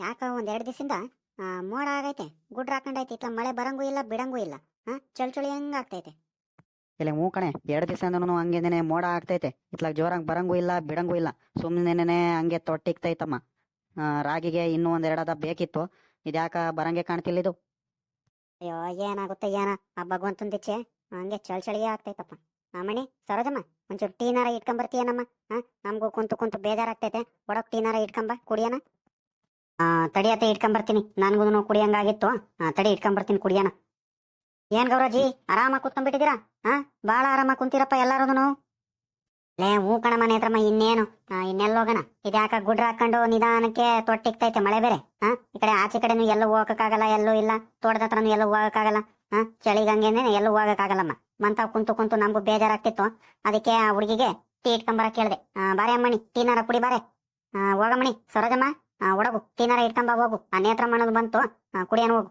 ಯಾಕ ಒಂದ್ ಎರಡ್ ದಿವಸದಿಂದ ಮೋಡ ಆಗೈತೆ ಗುಡ್ರ ಹಾಕೊಂಡೈತೆ ಇತ್ತ ಮಳೆ ಬರಂಗೂ ಇಲ್ಲ ಬಿಡಂಗೂ ಇಲ್ಲ ಹಾ ಚಳಿ ಚಳಿ ಹೆಂಗ್ ಆಗ್ತೈತೆ? ಇಲ್ಲ ಮೂ ಕಣೆ ಎರಡು ದಿವಸದಿಂದನೂ ಹಂಗೇನೆ ಮೋಡ ಆಗ್ತೈತೆ ಇತ್ಲಾಗ ಜೋರಾಗಿ ಬರಂಗೂ ಇಲ್ಲ ಬಿಡಂಗೂ ಇಲ್ಲ ಸುಮ್ಮನೆ ಹಂಗೆ ತೊಟ್ಟಿಗ್ತೈತಮ್ಮ. ರಾಗಿಗೆ ಇನ್ನೂ ಒಂದೆರಡು ಅದ ಬೇಕಿತ್ತು ಇದ್ಯಾಕ ಬರಂಗೆ ಕಾಣ್ತಿಲ್ಲ ಇದು. ಅಯ್ಯೋ ಏನಾಗುತ್ತೆ ಏನ ಆ ಭಗವಂತಂದಿಚ್ಚೆ ಹಂಗೆ ಚಳಿ ಚಳಿಯೇ ಆಗ್ತೈತಪ್ಪ. ಮಣಿ ಸರೋಜಮ್ಮ ಒಂಚೂರು ಟೀನಾರ ಇಟ್ಕೊಂಬರ್ತೀಯನಮ್ಮ ಹಾ ನಮಗೂ ಕುಂತು ಕುಂತು ಬೇಜಾರಾಗ್ತೈತೆ ಒಡಕ್ ಟೀನಾರ ಇಟ್ಕೊಂಬ ಕುಡಿಯೋಣ. ತಡಿಯತ್ತೆ ಇಟ್ಕೊಂಬರ್ತೀನಿ ನನ್ಗೂ ಕುಡಿಯಂಗಾಗಿತ್ತು ತಡಿ ಇಟ್ಕೊಂಬರ್ತೀನಿ ಕುಡಿಯೋಣ. ಏನ್ ಗೌರಜಿ ಆರಾಮಾಗಿ ಕುತ್ಕೊಂಡ್ಬಿಟ್ಟಿದ್ದೀರಾ ಹಾ ಬಾಳ ಆರಾಮಾಗಿ ಕುಂತೀರಪ್ಪ ಎಲ್ಲಾರದೂ ಲೇ, ಹೂ ಕಣ ಮನೆ ಹತ್ರಮ್ಮ ಇನ್ನೇನು ಹೋಗೋಣ? ಇನ್ನೆಲ್ಲೋಗಣ ಇದ್ಯಾಕ ಗುಡ್ರ ಹಾಕೊಂಡು ನಿಧಾನಕ್ಕೆ ತೊಟ್ಟಿಗ್ತೈತೆ ಮಳೆ ಬೇರೆ? ಹಾ ಈ ಕಡೆ ಆಚೆ ಕಡೆನು ಎಲ್ಲೂ ಹೋಗಕ್ಕಾಗಲ್ಲ, ಎಲ್ಲೂ ಇಲ್ಲ. ತೋಟದ ಹತ್ರನು ಎಲ್ಲೂ ಹೋಗಕ್ಕಾಗಲ್ಲ. ಹಾ ಚಳಿಗಂಗೇನೆ ಎಲ್ಲೂ ಹೋಗಕ್ಕಾಗಲ್ಲಮ್ಮ. ಮಂತಾವ್ ಕುಂತು ಕುಂತು ನಮಗೂ ಬೇಜಾರಾಗ್ತಿತ್ತು. ಅದಕ್ಕೆ ಆ ಹುಡುಗಿಗೆ ಟೀ ಇಟ್ಕೊಂಬರ ಕೇಳ್ದೆ ಬಾರೆ ಅಮ್ಮಣಿ ಟೀನಾರ ಕುಡಿ ಬಾರೆ. ಹೋಗಮ್ಮಣಿ ಸರೋಜಮ್ಮ. ಒಡಗು ಟೀನಾರ ಇಟ್ಕೊಂಬ ಹೋಗು. ನೇತ್ರ ಮಾಡೋದು ಬಂತು. ಆ, ಕುಡಿಯೋಣ ಹೋಗು.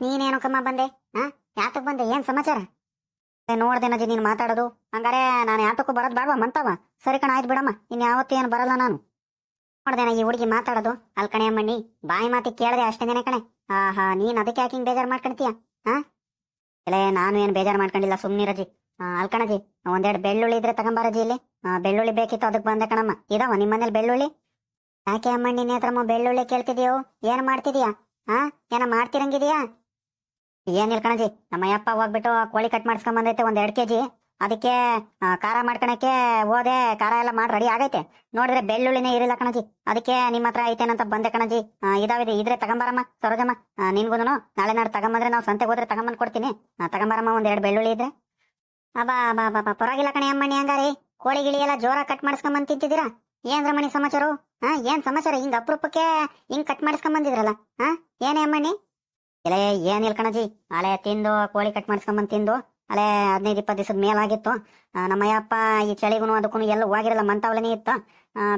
ನೀನೇನು ಕಮ್ಮ ಬಂದೆ? ಯಾತಕ್ ಬಂದೆ? ಏನ್ ಸಮಾಚಾರ? ನೋಡ್ದೆ ನಜಿ ನೀನ್ ಮಾತಾಡೋದು. ಹಂಗಾರೆ ನಾನು ಯಾತಕ್ಕೂ ಬರೋದ್ ಬಾಡ್ವಾ ಮಂತವ? ಸರಿ ಕಣ ಆಯ್ತು ಬಿಡಮ್ಮ. ಇನ್ ಯಾವತ್ತೂ ಏನು ಬರಲ್ಲ ನಾನು. ನೋಡ್ದೇನ ಈ ಹುಡುಗಿ ಮಾತಾಡೋದು. ಅಲ್ಕಣೆ ಅಮ್ಮಣ್ಣಿ ಬಾಯಿ ಮಾತಿ ಕೇಳದೆ ಅಷ್ಟೇನೆ ಕಣೆ. ಆಹಾ ನೀನ್ ಅದಕ್ಕೆ ಯಾಕೆ ಹಿಂಗ್ ಬೇಜಾರ್ ಮಾಡ್ಕೊಂತೀಯ ಹಾ ನಾನು ಏನ್ ಬೇಜಾರ್ ಮಾಡ್ಕೊಂಡಿಲ್ಲ ಸುಮ್ನಿ ರಜಿ ಅಲ್ ಕಣಜಿ ಒಂದೆರಡು ಬೆಳ್ಳುಳ್ಳಿ ಇದ್ರೆ ತಗೊಂಬಾರಜಿ ಇಲ್ಲಿ. ಬೆಳ್ಳುಳ್ಳಿ ಬೇಕಿತ್ತು ಅದಕ್ಕೆ ಬಂದೆ ಕಣಮ್ಮ. ಇದಾವ ನಿಮ್ಮ ಮನೇಲಿ ಬೆಳ್ಳುಳ್ಳಿ? ಯಾಕೆ ಅಮ್ಮ ನಿನ್ನ ಹತ್ರಮ್ಮ ಬೆಳ್ಳುಳ್ಳಿ ಕೇಳ್ತಿದ್ಯೋ? ಏನ್ ಮಾಡ್ತಿದ್ಯಾ? ಹಾ ಏನ ಮಾಡ್ತಿರಂಗಿದ್ಯಾ? ಏನಿಲ್ಲ ಕಣಜಿ ನಮ್ಮ ಯಪ್ಪ ಹೋಗ್ಬಿಟ್ಟು ಕೋಳಿ ಕಟ್ ಮಾಡಿಸ್ಕೊಂಡ್ ಬಂದೈತೆ ಒಂದ್ ಎರಡ್ ಕೆಜಿ. ಅದಕ್ಕೆ ಆ, ಖಾರ ಮಾಡ್ಕೊಳಕ್ಕೆ ಹೋದೆ ಖಾರ ಎಲ್ಲ ಮಾಡಿ ರೆಡಿ ಆಗೈತೆ. ನೋಡಿದ್ರೆ ಬೆಳ್ಳುಳ್ಳಿನೇ ಇರಲಿಲ್ಲ ಕಣಜಿ. ಅದಕ್ಕೆ ನಿಮ್ಮ ಹತ್ರ ಐತೇನಂತ ಬಂದೆ ಕಣಜಿ. ಇದಾವಿದೆ ಇದ್ರೆ ತಗೊಂಬಾರಮ್ಮ ಸರೋಜಮ್ಮ. ನಿನ್ಗೂನು ನಾಳೆ ನಾಡು ತಗೊಂಬಂದ್ರೆ ನಾವು ಸಂತೆಗೆ ಹೋದ್ರೆ ತಗೊಂಬಂದ್ ಕೊಡ್ತೀನಿ. ತಗೊಂಬಾರಮ್ಮ ಒಂದ್ ಎರಡು ಬೆಳ್ಳುಳ್ಳಿ ಇದ್ರೆ. ಅಬ್ಬಾ ಬಾ ಬಾ ಪರವಾಗಿಲ್ಲ ಕಣೆ ಅಮ್ಮಣ್ಣಿ ಹಂಗಾರಿ. ಕೋಳಿ ಗಿಳಿ ಎಲ್ಲ ಜೋರ ಕಟ್ ಮಾಡಿಸ್ಕೊಂಬಂದು ತಿಂತಿದ್ದೀರಾ? ಏನ್ ರಮಣಿ ಸಮಾಚಾರ? ಹಾ, ಏನ್ ಸಮಾಚಾರ? ಹಿಂಗ ಅಪರೂಪಕ್ಕೆ ಹಿಂಗ್ ಕಟ್ ಮಾಡಿಸ್ಕೊಂಡ್ ಬಂದಿದ್ರಲ್ಲ ಏನೇ ಅಮ್ಮಣ್ಣಿ ಇಲ್ಲ ಏನಿಲ್ಲ ಕಣಜಿ. ಹಳೆ ತಿಂದು, ಕೋಳಿ ಕಟ್ ಮಾಡಿಸ್ಕೊಂಡ್ ಬಂದ್ ತಿಂದು ಅಲೆ ಹದಿನೈದು, ಇಪ್ಪತ್ತು ದಿವಸದ ಮೇಲಾಗಿತ್ತು ನಮ್ಮ ಅಯ್ಯಪ್ಪ ಈ ಚಳಿಗೂ ಅದಕ್ಕೂ ಎಲ್ಲ ಹೋಗಿರಲ್ಲ ಮಂತಾವಲನೇ ಇತ್ತು.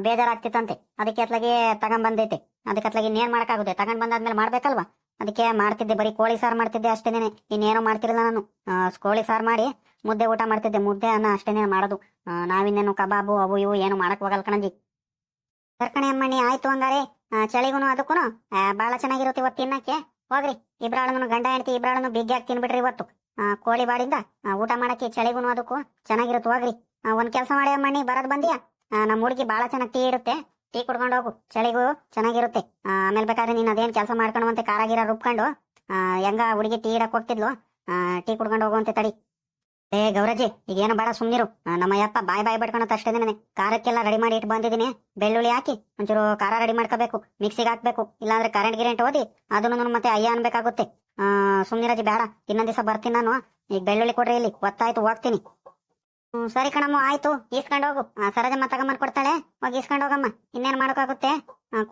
ಬೇಜಾರಾಗ್ತಿತ್ತಂತೆ ಅದಕ್ಕೆ ಅತ್ಲಾಗೆ ತಗೊಂಡ್ ಬಂದೈತೆ. ಅದಕ್ಕೆ ಅತ್ಲಾಗೆ ಇನ್ನೇನ್ ಮಾಡಕ್ಕಾಗುತ್ತೆ? ತಗೊಂಡ್ ಬಂದಾದ್ಮೇಲೆ ಮಾಡ್ಬೇಕಲ್ವಾ? ಅದಕ್ಕೆ ಮಾಡ್ತಿದ್ದೆ, ಬರೀ ಕೋಳಿ ಸಾರು ಮಾಡ್ತಿದ್ದೆ ಅಷ್ಟೇನೆ ಇನ್ನೇನೋ ಮಾಡ್ತಿರಲಿಲ್ಲ ನಾನು. ಕೋಳಿ ಸಾರು ಮಾಡಿ ಮುದ್ದೆ ಊಟ ಮಾಡ್ತಿದ್ದೆ, ಮುದ್ದೆ ಅನ್ನ ಅಷ್ಟೇನೆ ಮಾಡೋದು. ನಾವಿನ್ನೇನು ಕಬಾಬು, ಅವು ಇವು ಏನು ಮಾಡಕ್ ಹೋಗಲ್ ಕಣಜಿ. ಸರ್ಕಣೆ ಅಮ್ಮಣ್ಣಿ, ಆಯ್ತು ಹಂಗಾರೆ. ಚಳಿಗೂನು ಅದಕ್ಕೂ ಬಹಳ ಚೆನ್ನಾಗಿರುತ್ತೆ ಇವತ್ತು ತಿನ್ನಕ್ಕೆ. ಹೋಗ್ರಿ ಇಬ್ರಾಳನು ಗಂಡ ಹೆಂಡತಿ ಇಬ್ರಾಳನು ಬಿಗ್ಗಿ ತಿನ್ಬಿಟ್ರಿ ಇವತ್ತು. ಕೋಳಿ ಬಾಡಿಂದ ಊಟ ಮಾಡಕ್ಕೆ ಚಳಿಗೂನು ಅದಕ್ಕೂ ಚೆನ್ನಾಗಿರುತ್ತೆ, ಹೋಗ್ರಿ. ಒಂದ್ ಕೆಲಸ ಮಾಡಿ ಅಮ್ಮಣ್ಣಿ, ಬರೋದ್ ಬಂದಿಯಾ? ನಮ್ಮ ಹುಡುಗಿ ಬಹಳ ಚೆನ್ನಾಗಿ ಟೀ ಇರುತ್ತೆ ಟೀ ಕುಡ್ಕೊಂಡು ಹೋಗು, ಚಳಿಗೂ ಚೆನ್ನಾಗಿರುತ್ತೆ. ಆಮೇಲೆ ಬೇಕಾದ್ರೆ ನೀನು ಅದೇನ್ ಕೆಲಸ ಮಾಡ್ಕೊಂಡು ಅಂತ ಕಾರಾಗಿರ ರುಬ್ಕೊಂಡು ಹೆಂಗ ಹುಡುಗಿ ಟೀ ಇಡಕ್ ಹೋಗ್ತಿದ್ಲು ಟೀ ಕುಡ್ಕೊಂಡು ಹೋಗುವಂತೆ ತಡಿ. ಏ ಗೌರಜಿ ಈಗ ಏನು ಬೇಡ, ಸುಮ್ನಿರು. ನಮ್ಮ ಯಪ್ಪ ಬಾಯ್ ಬಾಯ್ ಬಡ್ಕೊಳತ್ ಅಷ್ಟೇ ನನಗೆ ಖಾರಕ್ಕೆಲ್ಲ ರೆಡಿ ಮಾಡಿ ಇಟ್ಟು ಬಂದಿದ್ದೀನಿ. ಬೆಳ್ಳುಳ್ಳಿ ಹಾಕಿ, ಒಂಚೂರು ಖಾರ ರೆಡಿ ಮಾಡ್ಕೋಬೇಕು. ಮಿಕ್ಸಿಗೆ ಹಾಕ್ಬೇಕು. ಇಲ್ಲಾಂದ್ರೆ ಕರೆಂಟ್ ಗಿರೆಂಟ್ ಓದಿ ಅದನ್ನು ಮತ್ತೆ ಅಯ್ಯ ಅನ್ಬೇಕಾಗುತ್ತೆ. ಆ ಸುಮ್ನಿರಜಿ ಬೇಡ. ಇನ್ನೊಂದ್ ದಿವಸ ಬರ್ತೀನಿ ನಾನು. ಈಗ ಬೆಳ್ಳುಳ್ಳಿ ಕೊಡ್ರಿ ಇಲ್ಲಿ. ಗೊತ್ತಾಯ್ತು ಹೋಗ್ತೀನಿ. ಸರಿ ಕಣಮ್ಮ, ಆಯ್ತು. ಈಸ್ಕೊಂಡು ಹೋಗು. ಸರಜಮ್ಮ ತಗೊಂಬಂದ್ ಕೊಡ್ತಾಳೆ. ಹೋಗಿ ಈಸ್ಕೊಂಡು ಹೋಗಮ್ಮ. ಇನ್ನೇನ್ ಮಾಡೋಕ್ಕಾಗುತ್ತೆ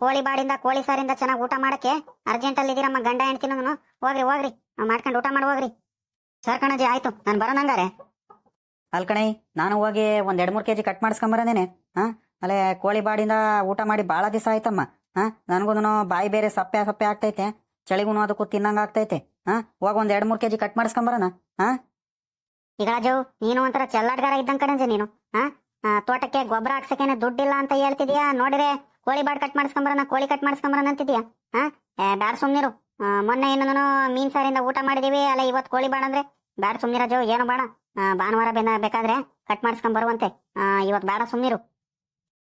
ಕೋಳಿ ಬಾಡಿಂದ, ಕೋಳಿ ಸಾರಿಂದ ಚೆನ್ನಾಗಿ ಊಟ ಮಾಡಕ್ಕೆ. ಅರ್ಜೆಂಟ್ ಅಲ್ಲಿ ಇದೀರಮ್ಮ ಗಂಡ ಹೆಣ್ತಿನೂ ಹೋಗ್ರಿ ಹೋಗ್ರಿ. ಮಾಡ್ಕೊಂಡು ಊಟ ಮಾಡಿ ಹೋಗ್ರಿ. ಸರ್ ಕಣಜಿ ಆಯ್ತು. ನಾನು ಬರೋಣಂಗಾರೆ ಅಲ್ ಕಣೈ ನಾನು ಹೋಗಿ ಒಂದ್ ಎರಡ್ ಮೂರ್ ಕೆಜಿ ಕಟ್ ಮಾಡಿಸ್ಕೊಂಬರನೇನೆ ಹಾ? ಅಲ್ಲೇ ಕೋಳಿ ಬಾಡಿಂದ ಊಟ ಮಾಡಿ ಬಹಳ ದಿವಸ ಆಯ್ತಮ್ಮ. ಹಾ? ನನ್ಗೂನು ಬಾಯಿ ಬೇರೆ ಸಪ್ಪೆ ಸಪ್ಪೆ ಆಗ್ತೈತೆ. ಚಳಿಗೂನು ಅದಕ್ಕೂ ತಿನ್ನಂಗ ಆಗ್ತೈತೆ. ಹಾ? ಹೋಗ ಒಂದ್ ಎರಡ್ ಮೂರ್ ಕೆಜಿ ಕಟ್ ಮಾಡಿಸ್ಕೊಂಬರಣ ಹಾ? ಈಗ ರಾಜು ನೀನು ಒಂಥರ ಚೆಲ್ಲಾಡ್ಗಾರ ಇದ್ದಂಗ್ ಕಣಜಿ ನೀನು. ಹಾ? ತೋಟಕ್ಕೆ ಗೊಬ್ಬರ ಹಾಕ್ಸಕ್ಕೇನೆ ದುಡ್ಡಿಲ್ಲ ಅಂತ ಹೇಳ್ತಿದ್ಯಾ? ನೋಡಿದ್ರೆ ಕೋಳಿ ಬಾಡ್ ಕಟ್ ಮಾಡಿಸ್ಕೊಂಬರನ ಕೋಳಿ ಕಟ್ ಮಾಡಿಸ್ಕೊಂಬರನ ಅಂತಿದ್ಯಾ? ಹಾ? ಬ್ಯಾಡ ಸುಮ್ನಿರು. ಆ, ಮೊನ್ನೆ ಏನೋ ಮೀನ್ ಸಾರಿಂದ ಊಟ ಮಾಡಿದೀವಿ. ಅಲ್ಲ ಇವತ್ತು ಕೋಳಿ ಬಾಣ ಅಂದ್ರೆ ಬ್ಯಾಡ ಸುಮ್ನಿರಾಜು ಜೋ ಏನು ಬಾಣ? ಭಾನುವಾರ ಬೆನ್ನ ಬೇಕಾದ್ರೆ ಕಟ್ ಮಾಡಿಸ್ಕೊಂಡ್ ಬರುವಂತೆ. ಇವತ್ತು ಬೇಡ ಸುಮ್ನಿರು.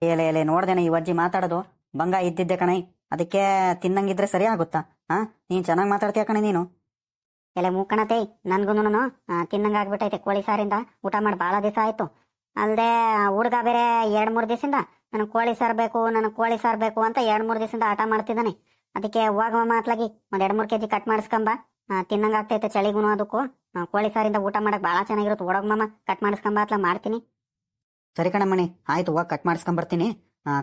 ಎಲೆ ಎಲೆ ನೋಡ್ದೇನೆ ಈ ಅಜ್ಜಿ ಮಾತಾಡೋದು. ಬಂಗ ಇದ್ದಿದ್ದೆ ಕಣೈ. ಅದಕ್ಕೆ ತಿನ್ನಂಗಿದ್ರೆ ಸರಿ ಆಗುತ್ತಾ? ಹಾ ನೀನ್ ಚೆನ್ನಾಗಿ ಮಾತಾಡ್ತೀಯ ಕಣೆ ನೀನು? ಎಲೆ ಮೂಕಣತೆ ನನ್ಗುನು ತಿನ್ನಂಗ ಆಗ್ಬಿಟ್ಟೈತೆ ಕೋಳಿ ಸಾರಿಂದ. ಊಟ ಮಾಡಿ ಭಾಳ ದಿವಸ ಆಯ್ತು. ಅಲ್ದೆ ಹುಡುಗ ಬೇರೆ ಎರಡ್ ಮೂರ್ ದಿವಸದಿಂದ ನನಗೆ ಕೋಳಿ ಸಾರ್ ಬೇಕು ನನಗೆ ಕೋಳಿ ಸಾರ್ ಬೇಕು ಅಂತ ಎರಡ್ ಮೂರ್ ದಿವಸದಿಂದ ಆಟ ಮಾಡ್ತಿದ್ದಾನೆ. ಅದಕ್ಕೆ ಹೋಗುವ ಮಾತ್ಲಾಗಿ ಒಂದ್ ಎರಡ್ ಮೂರ್ ಕೆಜಿ ಕಟ್ ಮಾಡಿಸ್ಕೊಂಬ. ತಿನ್ನಂಗ ಆಗ್ತೈತೆ ಚಳಿಗುನು ಅದಕ್ಕೂ. ಕೋಳಿ ಸಾರಿಂದ ಊಟ ಮಾಡಕ್ ಬಹಳ ಚೆನ್ನಾಗಿರುತ್ತೆ. ಓಡೋಗ ಮಾಮ ಕಟ್ ಮಾಡಿಸ್ಕೊಂಬ ಅತ್ಲ ಮಾಡ್ತೀನಿ. ಸರಿ ಕಣಮ್ಮಣಿ, ಆಯ್ತು ಹೋಗಿ ಕಟ್ ಮಾಡಿಸ್ಕೊಂಬರ್ತೀನಿ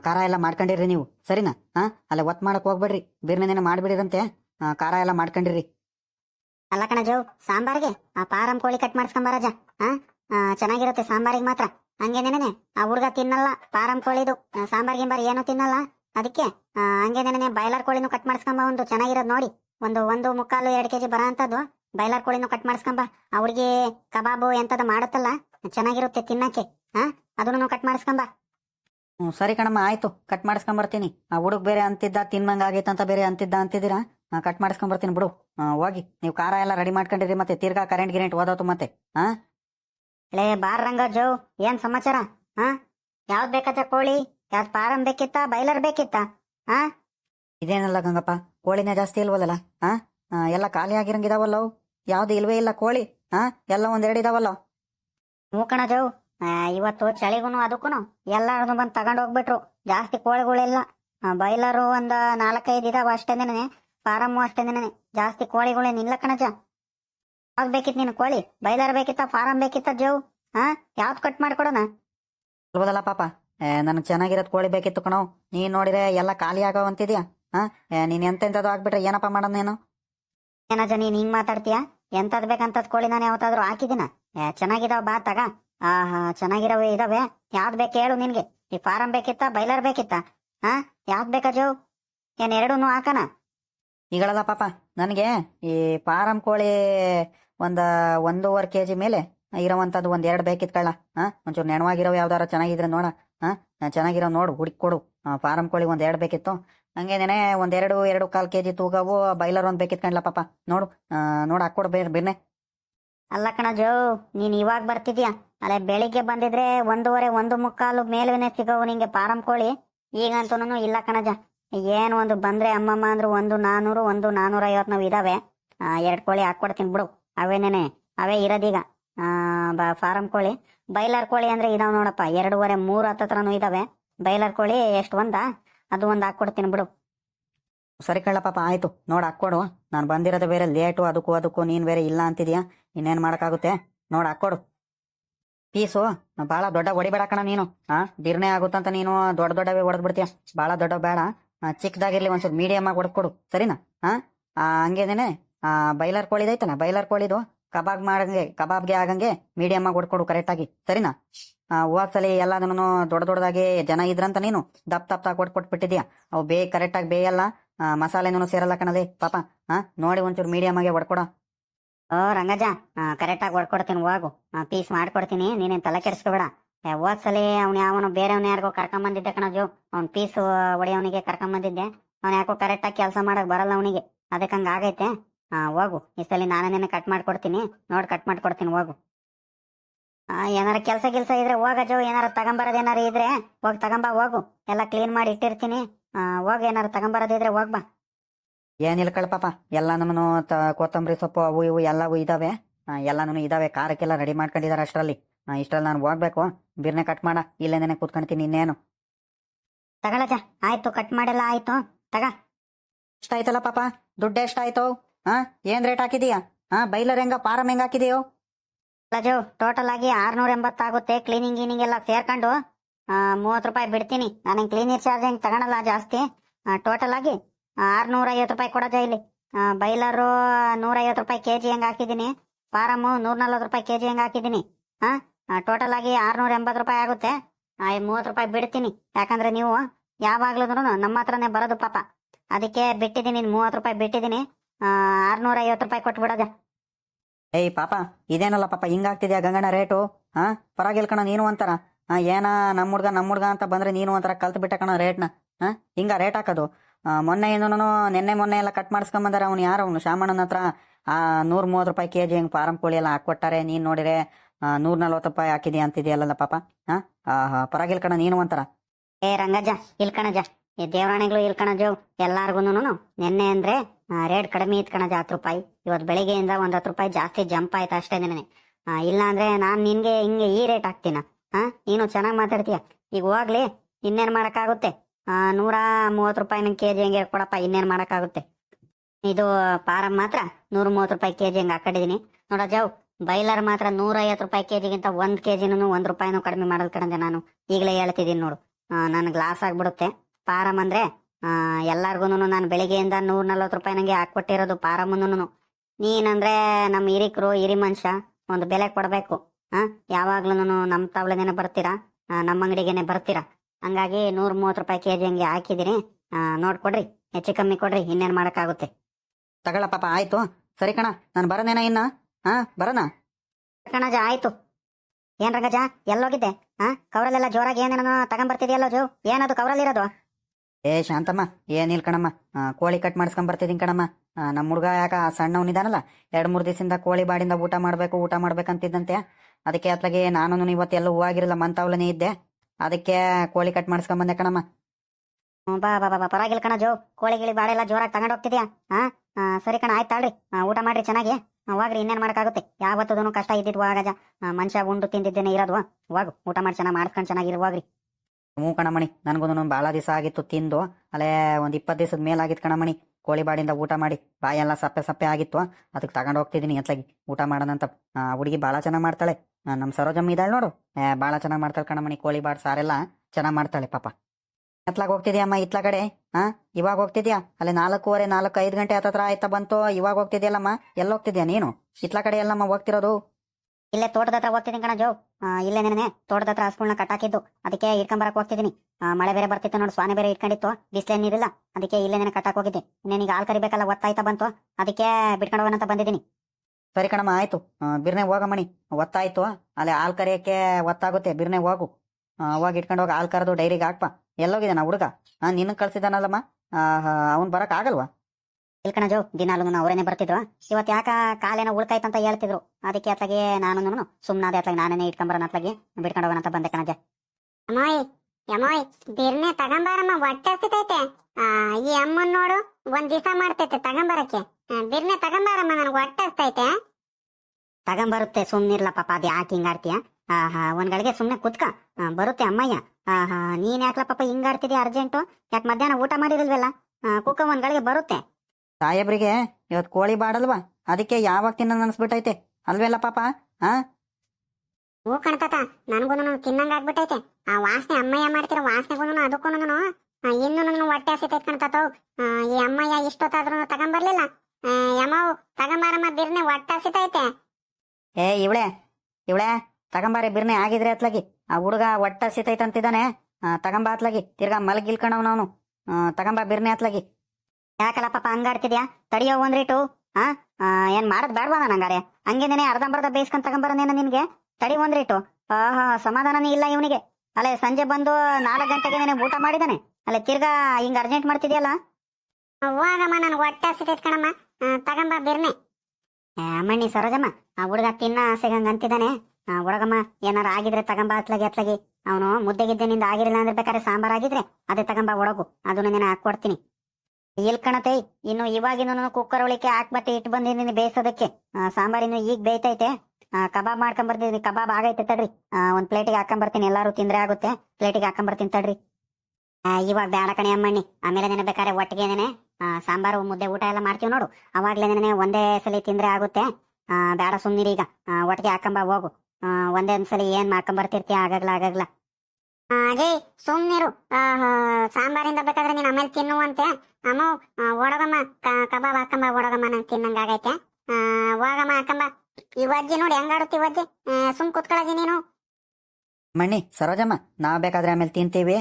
ಖಾರ ಎಲ್ಲ ಮಾಡ್ಕೊಂಡಿರ್ರಿ ನೀವು. ಸರಿನಾ? ಹಾ ಅಲ್ಲ ಒತ್ ಮಾಡಕ್ ಹೋಗ್ಬೇಡ್ರಿ. ಬಿರ್ನೇನೆ ಮಾಡ್ಬಿಡಿರಂತೆ. ಖಾರ ಎಲ್ಲ ಮಾಡ್ಕೊಂಡಿರ್ರಿ. ಅಲ್ಲ ಕಣ ಜೋ, ಸಾಂಬಾರ್ಗೆ? ಆ, ಪಾರಂ ಕೋಳಿ ಕಟ್ ಮಾಡಿಸ್ಕೊಂಬರಾಜ ಹಾ ಚೆನ್ನಾಗಿರುತ್ತೆ ಸಾಂಬಾರಿಗೆ ಮಾತ್ರ. ಹಂಗೇನೇನೆ ಆ ಹುಡ್ಗ ತಿನ್ನಲ್ಲ ಪಾರಂ ಕೋಳಿದು. ಸಾಂಬಾರ್ ಗಿಂಬಾರ್ ಏನು ತಿನ್ನಲ್ಲ. ಅದಕ್ಕೆ ಹಂಗೆ ನನಗೆ ಬಾಯ್ಲರ್ ಕೋಳಿನೂ ಕಟ್ ಮಾಡಿಸ್ಕೊಂಬ ಒಂದು ಚೆನ್ನಾಗಿರೋದು ನೋಡಿ. ಒಂದು ಒಂದು ಮುಕ್ಕಾಲು ಎರಡು ಕೆಜಿ ಬರೋ ಅಂತದ್ದು. ಬಾಯ್ಲರ್ ಕೋಳಿನೂ ಕಟ್ ಮಾಡಿಸ್ಕೊಂಬ. ಅವ್ರಿಗೆ ಕಬಾಬು ಎಂಥದ್ದು ಮಾಡುತ್ತಲ್ಲ ಚೆನ್ನಾಗಿರುತ್ತೆ ತಿನ್ನಕ್ಕೆ ಹಾ ಅದನ್ನು ಕಟ್ ಮಾಡಿಸ್ಕೊಂಬ. ಹ್ಞೂ ಸರಿ ಕಣಮ್ಮ ಆಯ್ತು. ಕಟ್ ಮಾಡಿಸ್ಕೊಂಬರ್ತೀನಿ ಆ ಹುಡುಗ ಬೇರೆ ಅಂತಿದ್ದ ತಿನ್ಮಂಗ ಆಗೈತೆ ಅಂತ ಬೇರೆ ಅಂತಿದ್ದ ಅಂತಿದ್ದೀರಾ? ಕಟ್ ಮಾಡಿಸ್ಕೊಂಬರ್ತೀನಿ ಬಿಡು. ಹೋಗಿ. ನೀವು ಖಾರ ಎಲ್ಲ ರೆಡಿ ಮಾಡ್ಕೊಂಡಿರಿ ಮತ್ತೆ ತಿರ್ಗಾ ಕರೆಂಟ್ ಗಿರೆಂಟ್ ಓದೋತು ಮತ್ತೆ ಹಾಂ ಲೇ ಬಾರ್ ರಂಗ ಜೋ ಏನ್ ಸಮಾಚಾರ ಹಾ ಯಾವ್ದು ಬೇಕಾದ ಕೋಳಿ? ಯಾವ್ದ್ ಪಾರಂ ಬೇಕಿತ್ತ ಬೈಲರ್ ಬೇಕಿತ್ತ? ಹಾ ಇದೇನಲ್ಲ ಗಂಗಪ್ಪ ಕೋಳಿನೇ ಜಾಸ್ತಿ ಇಲ್ವಲ್ಲ ಹಾ ಎಲ್ಲ ಖಾಲಿ ಆಗಿರಂಗಿದಾವಲ್ಲವು ಯಾವ್ದು ಇಲ್ವೇ ಇಲ್ಲ ಕೋಳಿ ಹಾ ಎಲ್ಲ ಒಂದೆರಡು ಇದಾವಲ್ಲ ಮೂಕಣ ಜೋ ಆ, ಇವತ್ತು ಚಳಿಗೂನು ಅದಕ್ಕೂನು ಎಲ್ಲಾರು ಬಂದು ತಗೊಂಡು ಹೋಗ್ಬಿಟ್ರು ಜಾಸ್ತಿ ಕೋಳಿಗಳಿಲ್ಲ. ಬೈಲರು ಒಂದ ನಾಲ್ಕೈದು ಇದಾವ ಅಷ್ಟೇನೇನೆ ಫಾರಮ್ಮು ಅಷ್ಟೇನೇನೆ ಜಾಸ್ತಿ ಕೋಳಿಗಳೇನು ಇಲ್ಲ ಕಣಜ ಯಾವ್ದು ಬೇಕಿತ್ ನೀನು ಕೋಳಿ? ಬೈಲರ್ ಬೇಕಿತ್ತ ಫಾರಂ ಬೇಕಿತ್ತ ಜೋ? ಹಾ ಯಾವ್ದು ಕಟ್ ಮಾಡ್ಕೊಡೋಣ? ಪಾಪ ನನಗೆ ಚೆನ್ನಾಗಿರೋದು ಕೋಳಿ ಬೇಕಿತ್ತು ಕಣೋ. ನೀನ್ ನೋಡಿದ್ರೆ ಎಲ್ಲ ಖಾಲಿ ಆಗೋ ಅಂತಿದ್ಯಾ? ಹಾಂ ನೀನ್ ಎಂತೆಂಥದ್ದು ಆಗ್ಬಿಟ್ರೆ ಏನಪ್ಪ ಮಾಡೋದು ನೀನು? ಏನಜ್ಜ ನೀನು ಹಿಂಗ್ ಮಾತಾಡ್ತೀಯಾ? ಎಂತದ್ ಬೇಕಂತದ್ ಕೋಳಿ ನಾನು ಯಾವತ್ತಾದ್ರೂ ಹಾಕಿದಿನ ಏ, ಚೆನ್ನಾಗಿದಾವ ಬಾ ತಗ. ಆ ಹಾ ಚೆನ್ನಾಗಿರವೆ ಇದಾವೆ. ಯಾವ್ದು ಬೇಕು ಹೇಳು ನಿನ್ಗೆ. ಈ ಫಾರಂ ಬೇಕಿತ್ತ ಬೈಲರ್ ಬೇಕಿತ್ತ? ಹಾ ಯಾವ್ದು ಬೇಕಾ ಜೋ? ಏನ್ ಎರಡೂನು ಹಾಕನ? ಈಗಳಲ್ಲ ಪಾಪ ನನಗೆ ಈ ಫಾರಂ ಕೋಳಿ ಒಂದು ಒಂದೂವರೆ ಕೆ ಜಿ ಮೇಲೆ ಇರೋವಂಥದ್ದು ಒಂದು ಎರಡು ಬೇಕಿತ್ತು ಕಳ್ಳ. ಹಾಂ ಒಂಚೂರು ನೆಣವಾಗಿರೋ ಯಾವ್ದಾರ ಚೆನ್ನಾಗಿದ್ರೆ ನೋಡ. ಹಾಂ? ಚೆನ್ನಾಗಿರೋ ನೋಡು, ಹುಡುಕಿ ಕೊಡು. ಫಾರಂ ಕೋಳಿ ಒಂದು ಎರಡು ಬೇಕಿತ್ತು. ಹಂಗೇನೆ ಒಂದೆರಡು ಎರಡು ಕಾಲು ಕೆ ಜಿ ತೂಗವು ಬೈಲರ್ ಒಂದು ಬೇಕಿತ್ತು ಕಣ್ಲ ಪಾಪ. ನೋಡು ನೋಡು ಹಾಕ್ಕೊಡು ಬೇರೆ, ಬಿರ್ನೆ. ಅಲ್ಲ ಕಣ ನೀನು ಇವಾಗ ಬರ್ತಿದ್ಯಾ? ಅಲ್ಲ ಬೆಳಿಗ್ಗೆ ಬಂದಿದ್ರೆ ಒಂದೂವರೆ, ಒಂದು ಮುಕ್ಕಾಲು ಮೇಲ್ವೇನೆ ಸಿಗೋವು ನಿಂಗೆ ಫಾರಂ ಕೋಳಿ. ಈಗಂತೂ ಇಲ್ಲ ಕಣಜ ಏನು ಒಂದು ಬಂದ್ರೆ ಅಮ್ಮಮ್ಮ ಅಂದ್ರು ಒಂದು ನಾನೂರು, ಒಂದು ನಾನೂರ ಐವತ್ತು ನಾವು ಇದಾವೆ. ಎರಡು ಕೋಳಿ ಹಾಕ್ಕೊಡ್ತೀನಿ ಬಿಡು. ಅವೇನೇನೆ, ಅವೇ ಇರೋದೀಗ. ಫಾರಂ ಕೋಳಿ. ಬೈಲರ್ ಕೋಳಿ ಅಂದ್ರೆ ಇದಾವ್ ನೋಡಪ್ಪ. ಎರಡೂವರೆ ಮೂರು ಹತ್ತತ್ರನು ಇದಾವೆ. ಬೈಲರ್ ಕೋಳಿ ಎಷ್ಟು ಒಂದಾ? ಅದು ಒಂದು ಹಾಕ್ಕೊಡ್ತೀನಿ ಬಿಡು. ಸರಿ ಕಳ್ಳ ಆಯ್ತು. ನೋಡು ಹಾಕ್ಕೊಡು. ನಾನು ಬಂದಿರೋದು ಬೇರೆ ಲೇಟು ಅದಕ್ಕೂ ಅದಕ್ಕೂ ನೀನ್ ಬೇರೆ ಇಲ್ಲ ಅಂತಿದ್ಯಾ? ಇನ್ನೇನ್ ಮಾಡಕ್ಕಾಗುತ್ತೆ? ನೋಡು ಹಾಕ್ಕೊಡು. ಪೀಸು ಬಹಳ ದೊಡ್ಡ ಹೊಡಿಬೇಡ ಕಣ ನೀನು. ಹಾ ಬಿರ್ನೆ ಆಗುತ್ತಂತ ನೀನು ದೊಡ್ಡ ದೊಡ್ಡವೇ ಹೊಡೆದ್ಬಿಡ್ತೀಯ ಬಹಳ ದೊಡ್ಡ ಬೇಡ. ಆ, ಚಿಕ್ಕದಾಗಿರ್ಲಿ ಒಂದ್ ಸ್ವಲ್ಪ ಮೀಡಿಯಮ್ ಆಗಿ ಹೊಡೆದ್ಕೊಡು ಸರಿನಾ? ಹಂಗಿದೀನಿ ಆ ಬೈಲರ್ ಕೋಳಿದೈತಲ್ಲ ಬೈಲರ್ ಕೋಳಿದು? ಕಬಾಬ್ ಮಾಡಂಗೆ ಕಬಾಬ್ಗೆ ಆಗಂಗೆ ಮೀಡಿಯಮ್ ಆಗಿ ಹೊಡ್ಕೊಡು ಕರೆಕ್ಟಾಗಿ ಸರಿನಾ? ಹೋದ್ಸಲಿ ಎಲ್ಲದನ್ನು ದೊಡ್ಡ ದೊಡ್ಡದಾಗಿ ಜನ ಇದ್ರಂತ ನೀನು ದಪ್ಪ ದಪ್ಪ ಕೊಟ್ಟು ಹೊಡ್ಕೊಟ್ಬಿಟ್ಟಿದ್ಯಾ ಅವು ಬೇ ಕರೆಕ್ಟಾಗಿ ಬೇಯಲ್ಲ ಮಸಾಲೆನೂ ಸೇರಲ್ಲ ಕಣಲೆ ಪಾಪ ಹಾ ನೋಡಿ ಒಂಚೂರು ಮೀಡಿಯಮ್ ಆಗಿ ಹೊಡ್ಕೊಡ. ಓ ರಂಗಜ್ಜ ಕರೆಕ್ಟಾಗಿ ಹೊಡ್ಕೊಡ್ತೀನಿ ಹೋಗು. ಪೀಸ್ ಮಾಡ್ಕೊಡ್ತೀನಿ ನೀನೇನು ತಲೆ ಕೆಡಿಸ್ಕೋಬೇಡ. ಏ, ಹೋದ್ ಸಲಿ ಅವ್ನು ಯಾವನು ಬೇರೆಯವ್ನ ಯಾರಿಗೋ ಕರ್ಕೊಂಬಂದಿದ್ದೆ ಕಣಜು ಅವ್ನ್ ಪೀಸ್ ಒಡೆಯವನಿಗೆ ಕರ್ಕೊಂಬಂದಿದ್ದೆ ಅವ್ನು ಯಾಕೋ ಕರೆಕ್ಟಾಗಿ ಕೆಲಸ ಮಾಡಕ್ ಬರಲ್ಲ ಅವನಿಗೆ. ಅದಕ್ಕೆ ಹಂಗ ಆಗೈತೆ? ಹಾ ಹೋಗು. ಈ ಸಲ ನಾನೇ ಕಟ್ ಮಾಡ್ಕೊಡ್ತೀನಿ. ನೋಡಿ ಕಟ್ ಮಾಡ್ಕೊಡ್ತೀನಿ ಹೋಗು. ಆ, ಏನಾರ ಕೆಲಸ ಗಿಲ್ಸ ಇದ್ರೆ ಹೋಗ ಜೋ ಏನಾರ ತಗೊಂಬರೋದು ಏನಾರ ಇದ್ರೆ ಹೋಗಿ ತಗೊಂಬ ಹೋಗು. ಎಲ್ಲ ಕ್ಲೀನ್ ಮಾಡಿ ಇಟ್ಟಿರ್ತೀನಿ. ಆ, ಏನಾರು ತಗೊಂಬರೋದಿದ್ರೆ ಹೋಗ್ ಬಾ. ಏನಿಲ್ಲ ಕಳ ಪಾಪ. ಎಲ್ಲ ನಮ್ಮನು ಕೊತ್ತಂಬರಿ ಸೊಪ್ಪು ಅವು ಇವು ಎಲ್ಲವೂ ಇದಾವೆ. ಎಲ್ಲಾನು ಇದಾವೆ. ಖಾರಕ್ಕೆಲ್ಲ ರೆಡಿ ಮಾಡ್ಕೊಂಡಿದ್ದಾರೆ ಅಷ್ಟರಲ್ಲಿ. ಇಷ್ಟರಲ್ಲಿ ನಾನು ಹೋಗ್ಬೇಕು. ಬಿರ್ನೆ ಕಟ್ ಮಾಡ. ಇಲ್ಲೇನೇ ಕೂತ್ಕೊಂತೀನಿ ಇನ್ನೇನು. ತಗೊಳಜ ಆಯ್ತು ಕಟ್ ಮಾಡೆಲ್ಲ ಆಯ್ತು. ತಗ. ಎಷ್ಟಾಯ್ತಲ್ಲ ಪಾಪ? ದುಡ್ಡು ಎಷ್ಟಾಯ್ತು? ಹಾ? ಏನ್ ರೇಟ್ ಹಾಕಿದೀಯಾ? ಹಾ ಬೈಲರ್ ಹೆಂಗ ಪಾರಂ ಹೆಂಗ್ ಹಾಕಿದೆಯೋ? ಲಜು ಟೋಟಲ್ ಆಗಿ ಆರ್ನೂರ ಎಂಬತ್ತಾಗುತ್ತೆ ಕ್ಲೀನಿಂಗ್ ಗೀನಿಂಗ್ ಎಲ್ಲ ಸೇರ್ಕೊಂಡು ಮೂವತ್ತು ರೂಪಾಯಿ ಬಿಡ್ತೀನಿ. ನಾನು ಕ್ಲೀನಿಂಗ್ ಚಾರ್ಜ್ ಹೆಂಗ್ ತಗೊಳಲ್ಲ, ಜಾಸ್ತಿ. ಟೋಟಲ್ ಆಗಿ ಆರ್ನೂರ ಐವತ್ತು ರೂಪಾಯಿ ಕೊಡೋದೇ ಇಲ್ಲಿ. ಬೈಲರು ನೂರೈವತ್ತು ರೂಪಾಯಿ ಕೆ ಜಿ ಹೆಂಗೆ ಹಾಕಿದ್ದೀನಿ. ಫಾರಮು ನೂರ ನಲ್ವತ್ತು ರೂಪಾಯಿ ಕೆ ಜಿ ಹೆಂಗೆ ಹಾಕಿದ್ದೀನಿ. ಟೋಟಲ್ ಆಗಿ ಆರ್ನೂರ ಎಂಬತ್ತು ರೂಪಾಯಿ ಆಗುತ್ತೆ. ಮೂವತ್ತು ರೂಪಾಯಿ ಬಿಡ್ತೀನಿ. ಯಾಕಂದ್ರೆ ನೀವು ಯಾವಾಗ್ಲೂ ನಮ್ಮ ಹತ್ರನೇ ಬರೋದು ಪಾಪ. ಅದಕ್ಕೆ ಬಿಟ್ಟಿದ್ದೀನಿ ಮೂವತ್ತು ರೂಪಾಯಿ ಬಿಟ್ಟಿದ್ದೀನಿ. ಆರ್ನೂರ ಐವತ್ತು ರೂಪಾಯಿ ಕೊಟ್ಬಿಡೋದ ಏಯ್ ಪಾಪ ಇದೇನಲ್ಲ ಪಾಪ ಹಿಂಗಾಗ್ತಿದ್ಯಾ ಗಂಗಣ್ಣ ರೇಟು? ಹಾ ಪರವಾಗಿಲ್ಲ ಕಣ ನೀನು ಅಂತಾರ. ಏನ ನಮ್ಮ ಹುಡ್ಗ ನಮ್ಮ ಹುಡ್ಗ ಅಂತ ಬಂದ್ರೆ ನೀನು ಒಂಥರ ಕಲ್ತು ಬಿಟ್ಟ ಕಣ ರೇಟ್ನ. ಹಾ ಹಿಂಗ ರೇಟ್ ಹಾಕೋದು. ಮೊನ್ನೆ ಏನೂ ನಿನ್ನೆ ಮೊನ್ನೆ ಎಲ್ಲ ಕಟ್ ಮಾಡಿಸ್ಕೊಂಬಂದಾರ ಅವ್ನು ಯಾರು? ಅವನು ಶಾಮಣ್ಣನ ಹತ್ರ ಆ ನೂರ ಮೂವತ್ತು ರೂಪಾಯಿ ಕೆ ಜಿ ಹಿಂಗೆ ಫಾರಂ ಕೋಳಿ ಎಲ್ಲ ಹಾಕ್ಕೊಟ್ಟಾರೆ ನೀನು ನೋಡಿರೆ ನೂರ ನಲ್ವತ್ತು ರೂಪಾಯಿ ಹಾಕಿದ್ಯಾ ಅಂತಿದ್ಯಲ್ಲ ಪಾಪ? ಹಾ ಪರಾಗಿಲ್ ಪರವಾಗಿಲ್ಲ ಕಣ ನೀನು ಅಂತಾರ. ಏ ರಂಗಜ್ಜ ಇಲ್ಕಣಜ ಈ ದೇವರಾಣಿಗಳು ಇಲ್ಕಣಜು ಎಲ್ಲಾರ್ಗುನು ನಿನ್ನೆ ಅಂದ್ರೆ ರೇಟ್ ಕಡಿಮೆ ಇತ್ತು ಕಣಜ ಹತ್ತು ರೂಪಾಯಿ. ಇವತ್ತು ಬೆಳಿಗ್ಗೆಯಿಂದ ಒಂದ್ ಹತ್ತು ರೂಪಾಯಿ ಜಾಸ್ತಿ ಜಂಪ್ ಆಯ್ತು ಅಷ್ಟೇ ನೆನೆ ಇಲ್ಲ ಅಂದ್ರೆ ನಾನ್ ನಿನ್ಗೆ ಹಿಂಗೆ ಈ ರೇಟ್ ಹಾಕ್ತೀನ? ಹಾ ನೀನು ಚೆನ್ನಾಗಿ ಮಾತಾಡ್ತೀಯ? ಈಗ ಹೋಗ್ಲಿ, ಇನ್ನೇನ್ ಮಾಡಕ್ಕಾಗುತ್ತೆ? ನೂರ ಮೂವತ್ತು ರೂಪಾಯಿ ನಂಗೆ ಕೆ ಜಿ ಹಂಗೆ ಕೊಡಪ್ಪ, ಇನ್ನೇನ್ ಮಾಡಕ್ಕಾಗುತ್ತೆ? ಇದು ಪಾರಂ ಮಾತ್ರ, ನೂರ ಮೂವತ್ತು ರೂಪಾಯಿ ಕೆ ಜಿ ಹಂಗೆ ಹಾಕೊಂಡಿದೀನಿ. ನೋಡ ಜಾವ್, ಬೈಲರ್ ಮಾತ್ರ ನೂರ ಐವತ್ತು ರೂಪಾಯಿ ಕೆ ಜಿಗಿಂತ ಒಂದ್ ಕೆ ಜಿನೂ ಒಂದ್ ರೂಪಾಯಿನೂ ಕಡಿಮೆ ಮಾಡೋದ್ ಕಣಂದೆ ನಾನು. ಈಗಲೇ ಹೇಳ್ತಿದ್ದೀನಿ ನೋಡು. ನನಗೆ ಲಾಸ್ ಆಗ್ಬಿಡುತ್ತೆ. ಪಾರಮ್ ಅಂದ್ರೆ ಎಲ್ಲಾರ್ಗು ನಾನು ಬೆಳಿಗ್ಗೆಯಿಂದ ನೂರ ನಲ್ವತ್ತು ರೂಪಾಯಿ ನಂಗೆ ಹಾಕ್ಕೊಟ್ಟಿರೋದು ಪಾರಮ್ಮನು ನೀನಂದ್ರೆ ನಮ್ಮ ಹಿರಿಕರು ಹಿರಿ ಮನುಷ್ಯ ಒಂದು ಬೆಲೆ ಕೊಡಬೇಕು. ಹಾ ಯಾವಾಗ್ಲೂ ನಮ್ಮ ತಾವಳದೇನೆ ಬರ್ತೀರಾ? ನಮ್ಮ ಅಂಗಡಿಗೆನೆ ಬರ್ತೀರಾ? ಹಂಗಾಗಿ ನೂರ ಮೂವತ್ತು ರೂಪಾಯಿ ಕೆ ಜಿ ಹಂಗೆ ಹಾಕಿದ್ದೀನಿ ನೋಡ್ಕೊಡ್ರಿ ಹೆಚ್ಚು ಕಮ್ಮಿ ಕೊಡ್ರಿ ಇನ್ನೇನ್ ಮಾಡೋಕ್ಕಾಗುತ್ತೆ. ತಗೊಳ್ಳ ಪಾಪ ಆಯ್ತು. ಸರಿ ಕಣ ನಾನು ಬರೋದೇನ ಇನ್ನ? ಹಾ ಬರೋಣ ಕಣಜ ಆಯ್ತು. ಏನ್ ರಂಗಜ ಎಲ್ಲೋಗಿದ್ದೆ? ಹಾ ಕವರಲ್ಲೆಲ್ಲ ಜೋರಾಗಿ ಏನೇನೋ ತಗೊಂಬರ್ತಿದ್ಯಲ್ಲೋ ಜೋ ಏನದು ಕವರಲ್ಲಿರೋದು? ಏ ಶಾಂತಮ್ಮ ಏನಿಲ್ಲ ಕಣಮ್ಮ. ಕೋಳಿ ಕಟ್ ಮಾಡಿಸ್ಕೊಂಡ್ ಬರ್ತಿದ್ದೀನಿ ಕಣಮ್ಮ. ನಮ್ಮ ಹುಡುಗ ಯಾಕ ಸಣ್ಣವನಿದಾನಲ್ಲ ಎರಡು ಮೂರು ದಿವಸದಿಂದ ಕೋಳಿ ಬಾಡಿಂದ ಊಟ ಮಾಡಬೇಕು, ಊಟ ಮಾಡ್ಬೇಕಂತಿದ್ದಂತೆ. ಅದಕ್ಕೆ ಅತ್ಲಾಗೆ ನಾನು ಇವತ್ತು ಎಲ್ಲ ಹೂವಾಗಿರಲ್ಲ, ಮಂತಾವ್ಲನೇ ಇದ್ದೆ. ಅದಕ್ಕೆ ಕೋಳಿ ಕಟ್ ಮಾಡಿಸ್ಕೊಂಡ್ ಬಂದೆ ಕಣಮ್ಮ. ಬಾ ಬಾ ಬಾ ಪರವಾಗಿಲ್ಲ ಕಣ ಜೋ. ಕೋಳಿ ಗಿಳಿ ಬಾಡೆ ಜೋರಾಗಿ ತಗೊಂಡು ಹೋಗ್ತಿದ್ಯಾ? ಹಾ ಸರಿ ಕಣ, ಆಯ್ತು ತಾಳ್ರಿ. ಊಟ ಮಾಡ್ರಿ ಚೆನ್ನಾಗಿ. ಹೋಗ್ರಿ, ಇನ್ನೇನು ಮಾಡೋಕ್ಕಾಗುತ್ತೆ? ಯಾವತ್ತದೂ ಕಷ್ಟ ಇದ್ದಿದ್ವು ಆಗಜ. ಮನುಷ್ಯ ಉಂಡು ತಿಂದಿದ್ದೇನೆ ಇರೋದು. ಹೋಗು, ಊಟ ಮಾಡಿ ಚೆನ್ನಾಗಿ ಮಾಡ್ಸ್ಕೊಂಡು ಚೆನ್ನಾಗಿರು, ಹೋಗ್ರಿ. ಹ್ಞೂ ಕಣಮಣಿ ನನಗೂ ಭಾಳ ದಿವಸ ಆಗಿತ್ತು ತಿಂದು. ಅಲ್ಲೇ ಒಂದು ಇಪ್ಪತ್ತು ದಿವಸದ ಮೇಲಾಗಿತ್ತು ಕಣಮಣಿ. ಕೋಳಿ ಬಾಡಿಂದ ಊಟ ಮಾಡಿ. ಬಾಯೆಲ್ಲ ಸಪ್ಪೆ ಸಪ್ಪೆ ಆಗಿತ್ತು. ಅದಕ್ಕೆ ತಗೊಂಡು ಹೋಗ್ತಿದ್ದೀನಿ ಎತ್ಲಾಗಿ. ಊಟ ಮಾಡೋಣಂತ. ಆ, ಹುಡುಗಿ ಭಾಳ ಚೆನ್ನಾಗಿ ಮಾಡ್ತಾಳೆ. ನಮ್ಮ ಸರೋಜಮ್ಮ ಇದ್ದಾಳೆ ನೋಡು. ಭಾಳ ಚೆನ್ನಾಗಿ ಮಾಡ್ತಾಳೆ ಕಣಮಣಿ ಕೋಳಿ ಬಾಡ್ ಸಾರೆಲ್ಲ. ಚೆನ್ನಾಗಿ ಮಾಡ್ತಾಳೆ ಪಾಪ. ಎತ್ಲಾಗ ಹೋಗ್ತಿದ್ಯಮ್ಮ ಇತ್ಲ ಕಡೆ? ಹಾ ಇವಾಗ ಹೋಗ್ತಿದ್ಯಾ? ಅಲ್ಲಿ ನಾಲ್ಕೂವರೆ ನಾಲ್ಕು ಐದು ಗಂಟೆ ಹತ್ತತ್ರ ಆಯ್ತಾ ಬಂತು. ಇವಾಗ ಹೋಗ್ತಿದ್ಯಲ್ಲಮ್ಮ? ಎಲ್ಲ ಹೋಗ್ತಿದ್ಯಾ ನೀನು? ಇತ್ಲ ಕಡೆ ಎಲ್ಲಮ್ಮ ಹೋಗ್ತಿರೋದು? ಇಲ್ಲೇ ತೋಟದ ಹತ್ರ ಹೋಗ್ತಿದ್ದೀನಿ ಕಣ ಜೋ. ಇಲ್ಲೇ ನೆನೆ ತೋಟದ ಹತ್ರ ಹಸ್ಗಳನ್ನ ಕಟ್ಟಾಕಿದ್ದು. ಅದಕ್ಕೆ ಇಟ್ಕೊಂಬರಕ್ ಹೋಗ್ತಿದ್ದೀನಿ. ಮಳೆ ಬೇರೆ ಬರ್ತಿತ್ತು ನೋಡಿ, ಸ್ವಾನೆ ಬೇರೆ ಇಟ್ಕೊಂಡಿತ್ತು. ಬಿಸಿಲೇ ನೀರಿಲ್ಲ. ಅದಕ್ಕೆ ಇಲ್ಲೇ ನೆನೆ ಕಟ್ಟಾಕ್ ಹೋಗಿದ್ದೆ. ಈಗ ಹಾಲು ಕರಿಬೇಕಲ್ಲ, ಒತ್ತಾಯ್ತಾ ಬಂತು. ಅದಕ್ಕೆ ಬಿಟ್ಕೊಂಡು ಹೋಗೋಣ ಅಂತ ಬಂದಿದ್ದೀನಿ. ಸರಿ ಕಣಮ್ಮ, ಆಯ್ತು. ಬಿರ್ನೆ ಬಿರ್ನೆ ಹೋಗಮ್ಮಣಿ ಒತ್ತಾಯ್ತು. ಅಲ್ಲಿ ಹಾಲು ಕರಿಯಕ್ಕೆ ಒತ್ತಾಗುತ್ತೆ. ಬಿರ್ನೆ ಹೋಗು. ಹೋಗಿ ಇಟ್ಕೊಂಡು ಹೋಗಿ ಹಾಲು ಕರೆದು ಡೈರಿಗೆ ಹಾಕ್ಪ. ಎಲ್ಲೋಗಿದ್ದಾನ ಹುಡುಗ? ನಿನ್ನ ಕಳ್ಸಿದ್ದಾನಲ್ಲಮ್ಮ? ಅವ್ನು ಬರಕ್ ಆಗಲ್ವಾ? ಇಲ್ಲಿ ಕಣಜು ದಿನಾಲು ಅವರೇನೆ ಬರ್ತಿದ್ರು. ಇವತ್ತು ಯಾಕ ಕಾಲೇನೋ ಉಳ್ತಾಯ್ತಂತ ಹೇಳ್ತಿದ್ರು. ಅದಕ್ಕೆ ಅತ್ಲಾಗೆ ನಾನು ಸುಮ್ಮನಾದೆ ಅತ್ಲಾಗಿ ನಾನೇ ಇಟ್ಕೊಂಬರೋಣ ಅತ್ಲಾಗಿ ಬಿಟ್ಕೊಂಡು ಹೋಗೋಣ ಅಂತ ಬಂದೆ ಕಣಜ. ಯಮೋಯ್ ಯಮೋಯ್ ಬಿರ್ನೆ ತಗೊಂಬಾರಮ್ಮ ಹೊಟ್ಟೆ ಹಸಿತೈತೆ. ಆ, ಈ ಅಮ್ಮನ್ ನೋಡು ಒಂದ್ ದಿವಸ ಮಾಡ್ತೈತೆ ತಗೊಂಬರಕ್ಕೆ. ಬಿರ್ನೆ ತಗೊಂಬಾರಮ್ಮ ನನಗೆ ಹೊಟ್ಟೆ ಹಸ್ತೈತೆ. ತಗೊಂಬರುತ್ತೆ ಸುಮ್ನಿರ್ಲ ಪಾಪ ಅದು ಯಾಕೆ ಹಿಂಗಾಡ್ತೀಯ ಆಹಾ ಒಂದ್ ಗಳಿಗೆ ಸುಮ್ನೆ ಕುತ್ಕ. ಬರುತ್ತೆ ಅಮ್ಮಯ್ಯ. ಆಹಾ ನೀನ್ ಯಾಕ್ಲ ಪಾಪ ಹಿಂಗಾಡ್ತಿದ್ಯಾ ಅರ್ಜೆಂಟು? ಯಾಕೆ ಮಧ್ಯಾಹ್ನ ಊಟ ಮಾಡಿರಲ್ವಲ್ಲ? ಕುಕ್ಕ ಒಂದ್ ಗಳಿಗೆ ಬರುತ್ತೆ. ಸಾಹೇಬ್ರಿಗೆ ಇವತ್ತು ಕೋಳಿ ಬಾಡಲ್ವಾ? ಅದಕ್ಕೆ ಯಾವಾಗ ತಿನ್ನ ಅನ್ಸ್ಬಿಟ್ಟೈತೆ. ಅಲ್ವೇಲ್ಲ ಪಾಪ ಹಾ ಹೂ ಕಣ್ತಾತ ನನ್ಗೂನು ತಿನ್ನಂಗ ಆಗ್ಬಿಟ್ಟೈತೆ. ಆ ವಾಸನೆ ಅಮ್ಮಯ್ಯ ಮಾಡ್ತಿರೋ ವಾಸನೆಗೂನು ಅದಕ್ಕೂ ಇನ್ನೂ ನನ್ನ ಹೊಟ್ಟೆ ಹಸಿತೈತೆ ಕಣ್ತಾತವ್ ಈ ಅಮ್ಮಯ್ಯ ಇಷ್ಟೊತ್ತಾದ್ರೂ ತಗೊಂಬರ್ಲಿಲ್ಲ. ಯಮವ್ ತಗೊಂಬಾರಮ್ಮ ಬಿರ್ನೆ ಹೊಟ್ಟೆ ಹಸಿತೈತೆ. ಏ ಇವಳೆ ಇವಳೆ ತಗೊಂಬಾರಿ ಬಿರ್ನೆ ಆಗಿದ್ರೆ ಅತ್ಲಾಗಿ. ಆ ಹುಡುಗ ಹೊಟ್ಟೆ ಹಸಿತೈತೆ ಅಂತಿದ್ದಾನೆ ತಗೊಂಬ ಅತ್ಲಾಗಿ. ತಿರ್ಗಾ ಮಲಗಿಲ್ಕಣವನವನು ತಗೊಂಬ ಬಿರ್ನೆ ಅತ್ಲಾಗಿ. ಯಾಕಲ್ಲ ಪಾಪ ಹಂಗಾಡ್ತಿದ್ಯಾ? ತಡಿಯೋ ಒಂದ್ರಿಟು ಆ, ಏನ್ ಮಾಡದ್ ಬೇಡವಾ ನಾನು ಹಂಗಾರೆ? ಹಂಗೇನೇನೆ ಅರ್ಧಂಬರ್ಧ ಬೇಯಿಸ್ಕೊಂಡ್ ತಗೊಂಬರನೇನ ನಿನ್ಗೆ? ತಡಿ ಒಂದ್ರಿಟು ಆಹಾ ಸಮಾಧಾನನೇ ಇಲ್ಲ ಇವನಿಗೆ. ಅಲ್ಲೇ ಸಂಜೆ ಬಂದು ನಾಲ್ಕು ಗಂಟೆಗೆ ನೆನೆ ಊಟ ಮಾಡಿದಾನೆ. ಅಲ್ಲೇ ತಿರ್ಗಾ ಹಿಂಗ್ ಅರ್ಜೆಂಟ್ ಮಾಡ್ತಿದ್ಯಲ್ಲ? ಹೋಗಮ್ಮ ನನ್ ಹೊಟ್ಟೆ ಹಸಿತೈತೆ ಕಣಮ್ಮ. ತಗೊಂಬ ಬಿರ್ನೆ. ಅಮ್ಮಣ್ಣಿ ಸರೋಜಮ್ಮ ಆ ಹುಡುಗ ತಿನ್ನ ಆಸೆಗಂಗ್ ಅಂತಿದ್ದಾನೆ ಆ ಹುಡುಗಮ್ಮ ಏನಾರ ಆಗಿದ್ರೆ ತಗೊಂಬ ಅತ್ಲಾಗಿ ಅತ್ಲಾಗಿ. ಅವನು ಮುದ್ದೆ ಗಿದ್ದೆ ನಿಂದ ಆಗಿರಲಿಲ್ಲ ಅಂದ್ರೆ ಬೇಕಾದ್ರೆ ಸಾಂಬಾರ್ ಆಗಿದ್ರೆ ಅದೇ ತಗೊಂಬ ಒಡಗು. ಅದನ್ನ ನಾನು ಹಾಕೊಡ್ತೀನಿ ಇಲ್ ಕಣತೈ ಇನ್ನು ಇವಾಗಿನ ಕುಕ್ಕರ್ ಒಳಿಕೆ ಹಾಕ್ಬಟ್ಟೆ ಇಟ್ಟು ಬಂದಿದ್ದೀನಿ ಬೇಯಿಸೋದಕ್ಕೆ. ಆ, ಸಾಂಬಾರ್ ಇನ್ನು ಈಗ ಬೇಯ್ತೈತೆ. ಕಬಾಬ್ ಮಾಡ್ಕೊಂಡ್ ಕಬಾಬ್ ಆಗೈತೆ ತಡ್ರಿ. ಒಂದು ಪ್ಲೇಟಿಗೆ ಹಾಕೊಂಡ್ ಎಲ್ಲಾರು ತಿಂದ್ರೆ ಆಗುತ್ತೆ. ಪ್ಲೇಟಿಗೆ ಹಾಕೊಂಬರ್ತೀನಿ ತಡ್ರಿ. ಇವಾಗ ಬೇಡ ಕಣೆ ಅಮ್ಮಣ್ಣಿ. ಆಮೇಲೆ ನೆನೆ ಬೇಕಾದ್ರೆ ಒಟ್ಟಿಗೆ ನೆನೆ ಸಾಂಬಾರು ಮುದ್ದೆ ಊಟ ಎಲ್ಲ ಮಾಡ್ತೀವಿ ನೋಡು. ಅವಾಗ್ಲೇನೆ ಒಂದೇ ಸಲ ತಿಂದ್ರೆ ಆಗುತ್ತೆ. ಬೇಡ ಸುಮ್ನಿರಿ ಈಗ. ಒಟ್ಟಿಗೆ ಹಾಕೊಂಬ ಹೋಗು. ಒಂದೇ ಒಂದ್ಸಲಿ ಏನ್ ಮಾಡ್ಕೊಂಡ್ ಬರ್ತಿರ್ತೀಯ? ಆಗಾಗ್ಲ ಆಗಾಗ್ಲ. ಸುಮ್ನಿರು ಆ, ಸಾಂಬಾರಿಂದ ಬೇಕಾದ್ರೆ ನೀನು ಆಮೇಲೆ ತಿನ್ನುವಂತೆ ಅಮ್ಮ ಒಡಗಮ್ಮ ಕಬಾಬ್ ಹಾಕಂಬ ಒಡಗಮ್ಮ ನಂಗೆ ತಿನ್ನಂಗ ಆಗೈತೆ. ಆ, ಹೋಗಮ್ಮ ಹಾಕಂಬ ಇವಜ್ಜಿ ವಜ್ಜಿ ನೋಡಿ ಹೆಂಗಾಡುತ್ತಿ ಇವಜ್ಜಿ ಸುಮ್ ಕುತ್ಕೊಳ್ಳಿ ನೀನು. ಮಣ್ಣಿ ಸರೋಜಮ್ಮ ನಾವ್ ಬೇಕಾದ್ರೆ ಆಮೇಲೆ ತಿಂತೀವಿ.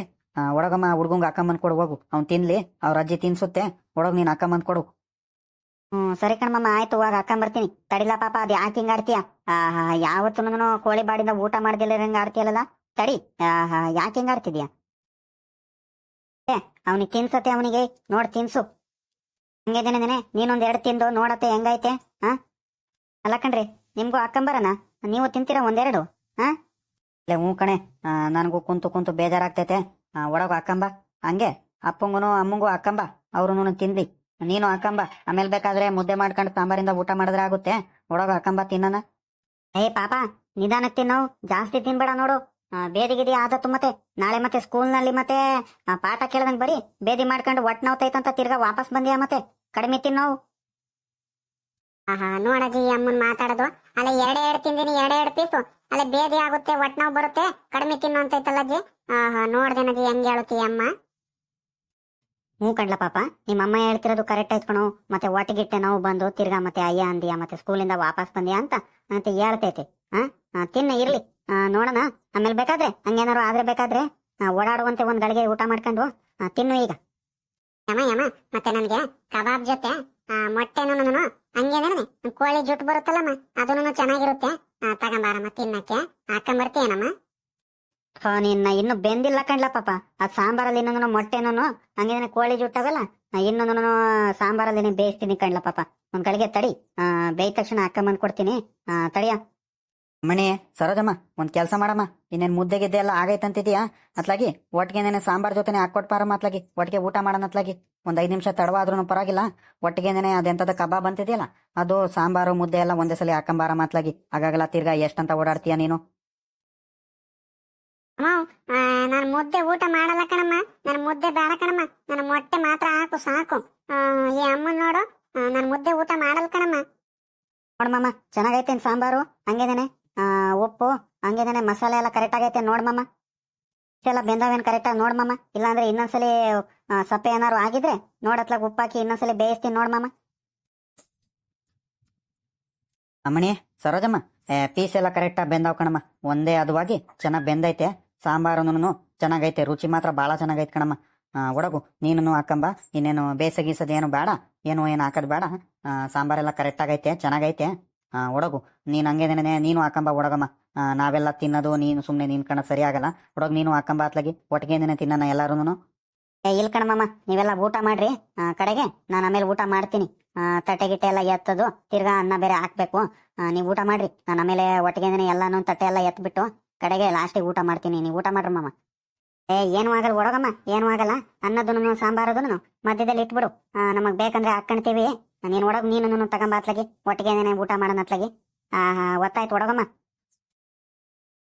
ಒಡಗಮ್ಮ ಹುಡುಗಂಗ ಹಾಕೊಂಬಂದ್ ಕೊಡು ಹೋಗು. ಅವ್ನು ತಿನ್ಲಿ ಅವ್ರ ಅಜ್ಜಿ ತಿನ್ಸುತ್ತೆ. ಹುಡುಗ ನೀನು ಹಾಕೊಂಬಂದ್ ಕೊಡು. ಹ್ಮ್ ಸರಿ ಕಣಮ್ಮ ಆಯ್ತು ಹೋಗ ಹಾಕೊಂಡ್ ಬರ್ತೀನಿ. ತಡಿಲ ಪಾಪ ಅದ್ ಯಾಕೆ ಹಿಂಗ ಆಡ್ತೀಯ? ಆಹಾ ಯಾವತ್ತು ಕೋಳಿ ಬಾಡಿಂದ ಊಟ ಮಾಡ್ದಿಲ್ಲ ಹಿಂಗ ಆಡ್ತೀಯಲ್ಲ ತಡಿ ಯಾಕೆ ಹಿಂಗಾಡ್ತಿದ್ಯಾ ಅವನಿಗೆ ತಿನ್ಸತ್ತೆ ಅವನಿಗೆ ನೋಡ್ ತಿನ್ಸು. ಹಂಗೆ ದಿನ ನೀನೊಂದ್ ಎರಡು ತಿಂದು ನೋಡತ್ತೆ ಹೆಂಗೈತೆ ಹಾ ಅಲ್ಲ ಕಣ್ರಿ ನಿಮ್ಗೂ ಹಾಕೊಂಬರನ ನೀವು ತಿಂತೀರಾ ಒಂದೆರಡು ಹಾ ಇಲ್ಲ ಹ್ಞೂ ಕಣೆ ನನಗೂ ಕುಂತು ಕುಂತು ಬೇಜಾರಾಗ್ತೈತೆ. ಆ, ಒಳಗ್ ಹಾಕಂಬ ಹಂಗೆ ಅಪ್ಪಂಗೂ ಅಮ್ಮಂಗೂ ಹಾಕಂಬ ಅವ್ರು ತಿನ್ಲಿ. ನೀನು ಹಾಕಂಬ ಆಮೇಲೆ ಬೇಕಾದ್ರೆ ಮುದ್ದೆ ಮಾಡ್ಕೊಂಡು ಸಾಂಬಾರಿಂದ ಊಟ ಮಾಡಿದ್ರೆ ಆಗುತ್ತೆ. ಒಡಗು ಹಾಕಂಬ ತಿನ್ನನ. ಏ ಪಾಪ ನಿಧಾನಕ್ಕೆ ತಿನ್ನೋ ಜಾಸ್ತಿ ತಿನ್ಬೇಡ ನೋಡು. ಬೇದಿ ಗಿದಿ ಆದತ್ತು ಮತ್ತೆ ನಾಳೆ ಮತ್ತೆ ಸ್ಕೂಲ್ನಲ್ಲಿ ಮತ್ತೆ ಪಾಠ ಕೇಳದಂಗ್ ಬರೀ ಬೇದಿ ಮಾಡ್ಕೊಂಡು ಒಟ್ ನೋತೈತಂತ ತಿರ್ಗಾ ವಾಪಸ್ ಬಂದಿಯಾ ಮತ್ತೆ ಕಡಿಮೆ ತಿನ್ನೋ ಆಹಾ ನೋಡಜಿ ಅಮ್ಮನ್ ಮಾತಾಡೋದು. ಅಲ್ಲ ಎರಡೆ ಎರಡು ತಿಂದಿನಿ ಎರಡೆ ಎರಡು ಪೀಸು. ಅಲ್ಲ ಬೇದಿ ಆಗುತ್ತೆ ಒಟ್ ನೋವು ಬರುತ್ತೆ ಕಡಿಮೆ ತಿನ್ನು ಅಂತೈತಲ್ಲ ಅಜ್ಜಿ. ಆಹಾ ನೋಡ್ದೇನಜಿ ಹೆಂಗ್ ಹೇಳುತ್ತಿ ಅಮ್ಮ. ಹ್ಞೂ ಕಣ್ಲ ಪಾಪ ನಿಮ್ಮ ಅಮ್ಮ ಹೇಳ್ತಿರೋದು ಕರೆಕ್ಟ್ ಆಯ್ತು ಮತ್ತೆ ಒಟ್ಟಿಗಿಟ್ಟೆ ನೋವು ಬಂದು ತಿರ್ಗಾ ಮತ್ತೆ ಅಯ್ಯ ಅಂದಿಯಾ ಮತ್ತೆ ಸ್ಕೂಲಿಂದ ವಾಪಸ್ ಬಂದಿಯಾ ಅಂತ ಅಂತ ಹೇಳ್ತೈತಿ. ಹಾ ಆ, ತಿನ್ನ ಇರ್ಲಿ. ನೋಡೋಣ ಆಮೇಲೆ ಬೇಕಾದ್ರೆ, ಹಂಗೇನಾರು ಆದ್ರೆ ಬೇಕಾದ್ರೆ ಓಡಾಡುವಂತೆ ಒಂದ್ ಗಳಿಗೆ ಊಟ ಮಾಡ್ಕೊಂಡು ತಿನ್ನು ಈಗ. ಯಮ ಯಮ, ಮತ್ತೆ ನನ್ಗೆ ಕಬಾಬ್ ಜೊತೆ ಮೊಟ್ಟೆ ಹಂಗೇನೇನೆ ಕೋಳಿ ಜುಟ್ಟು ಬರುತ್ತಲ್ಲಮ್ಮ, ಅದನ್ನು ಚೆನ್ನಾಗಿರುತ್ತೆ. ತಗೊಂಬಾರಮ್ಮ, ತಿನ್ನಕ್ಕೆ. ಹಾಕೊಂಬರ್ತೀಯನಮ್ಮ ಹೋ, ನಿನ್ನ ಇನ್ನು ಬೆಂದಿಲ್ಲ ಕಣ್ಲ ಪಾಪ. ಆ ಸಾಂಬಾರಲ್ಲಿ ಇನ್ನೊಂದು ಮೊಟ್ಟೆನೂ ಹಂಗೇನೇ ಕೋಳಿ ಜುಟ್ಟವಲ್ಲ ಇನ್ನೊಂದು ಸಾಂಬಾರಲ್ಲಿ ಬೇಯಿಸ್ತೀನಿ ಕಣ್ಲ ಪಾಪ. ಒಂದ್ ಕಡೆಗೆ ತಡಿ. ಬೇಯ್ದ ತಕ್ಷಣ ಹಾಕೊಂಬಂದ್ ಕೊಡ್ತೀನಿ. ತಡಿಯ. ಮಣಿ ಸರೋಜಮ್ಮ ಒಂದ್ ಕೆಲಸ ಮಾಡಮ್ಮ. ಇನ್ನೇನ್ ಮುದ್ದೆ ಗಿದ್ದೆ ಎಲ್ಲ ಆಗೈತಂತಿದ್ಯಾ? ಅತ್ಲಾಗಿ ಒಟ್ಟಿಗೆ ನೆನೆ ಸಾಂಬಾರ್ ಜೊತೆನೆ ಹಾಕೊಟ್ಪಾರಮ್ಮ ಅತ್ಲಾಗಿ. ಒಟ್ಟಿಗೆ ಊಟ ಮಾಡೋಣ ಅತ್ಲಾಗಿ. ಒಂದ್ ಐದ್ ನಿಮಿಷ ತಡವಾದ್ರೂ ಪರವಾಗಿಲ್ಲ. ಒಟ್ಟಿಗೆ ನೆನೆ ಅದೆಂತದ ಕಬಾಬ್ ಅಂತಿದೆಯಲ್ಲ ಅದು ಸಾಂಬಾರು ಮುದ್ದೆ ಎಲ್ಲ ಒಂದೇ ಸಲ ಹಾಕೊಂಬಾರಮ್ಮ ಅತ್ಲಾಗಿ. ಆಗಾಗಲ್ಲ ತಿರ್ಗಾ ಎಷ್ಟಂತ ಓಡಾಡ್ತೀಯ ನೀನು? ನಾನು ಮುದ್ದೆ ಊಟ ಮಾಡಲ್ಲ ಕಣಮ್ಮ. ನಾನು ಮುದ್ದೆ ಬೇಡ ಕಣಮ್ಮ. ನನ್ನ ಮೊಟ್ಟೆ ಮಾತ್ರ ಹಾಕು ಸಾಕು. ಈ ಅಮ್ಮನ್ ನೋಡು. ನಾನು ಮುದ್ದೆ ಊಟ ಮಾಡಲ್ಲ ಕಣಮ್ಮ. ನೋಡಮ್ಮ ಚೆನ್ನಾಗೈತೆ ಸಾಂಬಾರು? ಹಂಗೇನೆ ಉಪ್ಪು ಹಂಗೇನೆ ಮಸಾಲೆ ಎಲ್ಲ ಕರೆಕ್ಟ್ ಆಗೈತೆ ನೋಡ್ಮಮ್ಮ ಎಲ್ಲ ಬೆಂದವೇನು ಕರೆಕ್ಟಾಗಿ ನೋಡ್ಮಮ್ಮ ಇಲ್ಲಾಂದ್ರೆ ಇನ್ನೊಂದ್ಸಲಿ ಸಪ್ಪೆ ಏನಾರು ಆಗಿದ್ರೆ ನೋಡತ್ಲಾಗ ಉಪ್ಪಾಕಿ ಇನ್ನೊಂದ್ಸಲಿ ಬೇಯಿಸ್ತೀನಿ ನೋಡ್ಮಮ್ಮ ಅಮ್ಮಣಿ, ಸರೋಜಮ್ಮ ಪೀಸ್ ಎಲ್ಲ ಕರೆಕ್ಟಾಗಿ ಬೆಂದಾವ್ ಕಣಮ್ಮ. ಒಂದೇ ಅದುವಾಗಿ ಚೆನ್ನಾಗಿ ಬೆಂದೈತೆ. ಸಾಂಬಾರುನು ಚೆನ್ನಾಗೈತೆ, ರುಚಿ ಮಾತ್ರ ಭಾಳ ಚೆನ್ನಾಗೈತೆ ಕಣಮ್ಮ. ಒಡಗು ನೀನು ಹಾಕಂಬ, ಇನ್ನೇನು ಬೇಸ ಗೀಸದ ಏನು ಬೇಡ, ಏನು ಏನು ಹಾಕೋದು ಬೇಡ. ಸಾಂಬಾರೆಲ್ಲ ಕರೆಕ್ಟಾಗೈತೆ ಚೆನ್ನಾಗೈತೆ. ಆ, ಒಡಗು ನೀನು ಹಂಗೇನೇನೆ ನೀನು ಹಾಕಂಬ ಒಡಗಮ್ಮ. ನಾವೆಲ್ಲ ತಿನ್ನೋದು ನೀನು ಸುಮ್ಮನೆ ನೀನು ಕಣ ಸರಿ ಆಗಲ್ಲ ಒಡಗು ನೀನು ಹಾಕಂಬ ಅತ್ಲಾಗಿ ಒಟ್ಟಿಗೆ ತಿನ್ನೋಣ ಎಲ್ಲರೂ ಏ ಇಲ್ ಕಣಮ್ಮಮ್ಮ ನೀವೆಲ್ಲ ಊಟ ಮಾಡ್ರಿ. ಕಡೆಗೆ ನಾನು ಆಮೇಲೆ ಊಟ ಮಾಡ್ತೀನಿ. ತಟ್ಟೆ ಗಿಟ್ಟೆ ಎಲ್ಲ ಎತ್ತದು ತಿರ್ಗಾ ಅನ್ನ ಬೇರೆ ಹಾಕ್ಬೇಕು. ನೀವು ಊಟ ಮಾಡ್ರಿ. ನಾನು ಆಮೇಲೆ ಒಟ್ಟಿಗೆ ಎಲ್ಲಾನು ತಟ್ಟೆ ಎಲ್ಲ ಎತ್ಬಿಟ್ಟು ಕಡೆಗೆ ಲಾಸ್ಟಿಗೆ ಊಟ ಮಾಡ್ತೀನಿ. ನೀವು ಊಟ ಮಾಡ್ರಿ ಮಾಮ. ಏ, ಏನು ಆಗಲ್ಲ ಒಡಗಮ್ಮ ಏನು ಆಗಲ್ಲ. ಅನ್ನದನ್ನು ಸಾಂಬಾರದನ್ನು ಮಧ್ಯದಲ್ಲಿ ಇಟ್ಬಿಡು. ನಮಗೆ ಬೇಕಂದ್ರೆ ಹಾಕ್ಕೊಂತೀವಿ ನೀನು ಒಡಗ ನೀನು ತಗೊಂಬ ಅತ್ಲಾಗಿ. ಒಟ್ಟಿಗೆ ಊಟ ಮಾಡೋಣ ಅತ್ಲಾಗಿ. ಒತ್ತಾಯ್ತು ಒಡಗಮ್ಮ